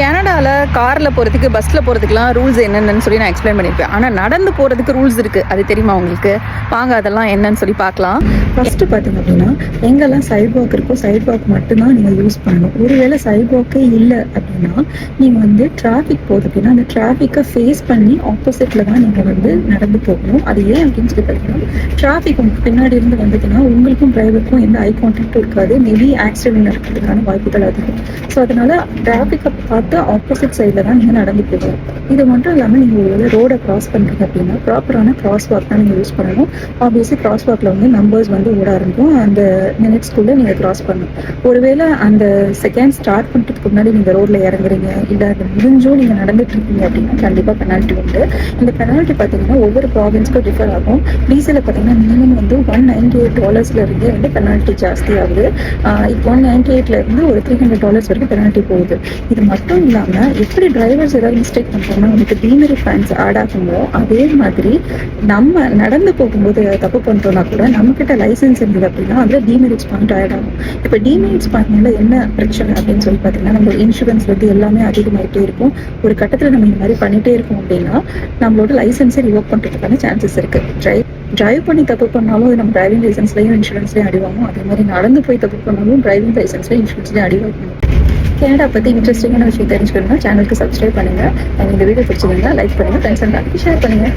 கனடாவில் காரில் போகிறதுக்கு பஸ்ஸில் போகிறதுக்குலாம் ரூல்ஸ் என்னென்னு சொல்லி நான் எக்ஸ்பிளைன் பண்ணியிருப்பேன். ஆனால் நடந்து போகிறதுக்கு ரூல்ஸ் இருக்குது அது தெரியுமா உங்களுக்கு? வாங்க அதெல்லாம் என்னன்னு சொல்லி பார்க்கலாம். ஃபஸ்ட்டு பார்த்தீங்க அப்படின்னா எங்கெல்லாம் சைட் வாக் இருக்கோ சைட் வாக் மட்டும்தான் நீங்கள் யூஸ் பண்ணணும். ஒருவேளை சைட் வாக்கே இல்லை அப்படின்னா நீங்கள் வந்து டிராஃபிக் போகுது அப்படின்னா அந்த டிராஃபிக்கை ஃபேஸ் பண்ணி ஆப்போசிட்டில் தான் நீங்கள் வந்து நடந்து போகணும். அது ஏன் அப்படின்னு சொல்லி பார்த்தீங்கன்னா டிராஃபிக் உங்களுக்கு பின்னாடி இருந்து வந்ததுன்னா உங்களுக்கும் டிரைவருக்கும் எந்த ஐ கான்டாக்டும் இருக்காது. மேபி ஆக்சிடென்ட் நடக்கிறதுக்கான வாய்ப்புகள் அதிகம். ஸோ அதனால் டிராஃபிக்கை பார்த்து ஆப்போசிட் சைடில் தான் நீங்கள் நடந்து போகணும் இது மட்டும் இல்லாமல் நீங்கள் ஒருவேளை ரோடை கிராஸ் பண்ணுறீங்க அப்படின்னா ப்ராப்பரான கிராஸ் வாக் தான் நீங்கள் யூஸ் பண்ணணும். ஆப்வியஸ்லி கிராஸ் வாக்கில் வந்து நம்பர்ஸ் வந்து ஓட ஆரம்பிக்கும். அந்த மினிட்ஸ்க்குள்ளே நீங்கள் கிராஸ் பண்ணணும். ஒருவேளை அந்த செகண்ட் ஸ்டார்ட் பண்ணுறதுக்கு முன்னாடி நீங்கள் ரோட்டில் இறங்குறீங்க இல்லை அது முடிஞ்சும் நீங்கள் நடந்துட்டு இருக்கீங்க அப்படின்னா கண்டிப்பாக பெனால்ட்டி உண்டு. இந்த பெனால்ட்டி பார்த்தீங்கன்னா ஒவ்வொரு ப்ராவின்ஸ்க்கும் டிஃபர் ஆகும். டீசலில் பார்த்தீங்கன்னா மினிமம் வந்து ஒன் நைன்டி எயிட் டாலர்ஸ்லேருந்து வந்து பெனால்ட்டி ஜாஸ்தி ஆகுது. இப்போ ஒன் நைன்டி எயிட்லேருந்து ஒரு த்ரீ ஹண்ட்ரட் டாலர்ஸ் வரைக்கும் பெனால்ட்டி போகுது. இது மட்டும் இல்லாமல் எப்படி டிரைவர்ஸ் ஏதாவது மிஸ்டேக் பண்ணுறோம்னா உங்களுக்கு பீனரி ஃபேன்ஸ் ஆட் ஆகுமோ அதே மாதிரி நம்ம நடந்து போகும்போது தப்பு பண்ணுறோம்னா கூட நம்மக்கிட்ட லைசன்ஸ் இருந்தது அப்படின்னா அதில் டீமெரிட்ஸ் பாயிண்ட் ஆட் ஆகும். இப்போ டீமெரிட்ஸ் பாயிண்ட்னால என்ன பிரச்சனை அப்படின்னு சொல்லி பார்த்தீங்கன்னா நம்ம இன்சூரன்ஸ் வந்து எல்லாமே அதிகமாயிட்டே இருக்கும். ஒரு கட்டத்தில் நம்ம இந்த மாதிரி பண்ணிட்டே இருக்கோம் அப்படின்னா நம்மளோட லைசன்ஸை ரிவோக் பண்ணுறதுக்கான சான்சஸ் இருக்கு. டிரைவ் டிரைவ் பண்ணி தப்பு பண்ணாலும் நம்ம டிரைவிங் லைசன்ஸ்லையும் இன்சூரன்ஸ்லையும் அடிவாகும் அதே மாதிரி நடந்து போய் தப்பு பண்ணாலும் டிரைவிங் லைசன்ஸ்லையும் இன்சூரன்ஸ்லையும் அடிவாகும் கனடா பற்றி இன்ட்ரெஸ்டிங்கான விஷயம் தெரிஞ்சுக்கணும்னா சேனலுக்கு சப்ஸ்கிரைப் பண்ணுங்க. இந்த வீடியோ பிடிச்சிருந்தா லைக் பண்ணுங்க ஃப்ரெண்ட்ஸ் அண்ட் ஷேர் பண்ணுங்க.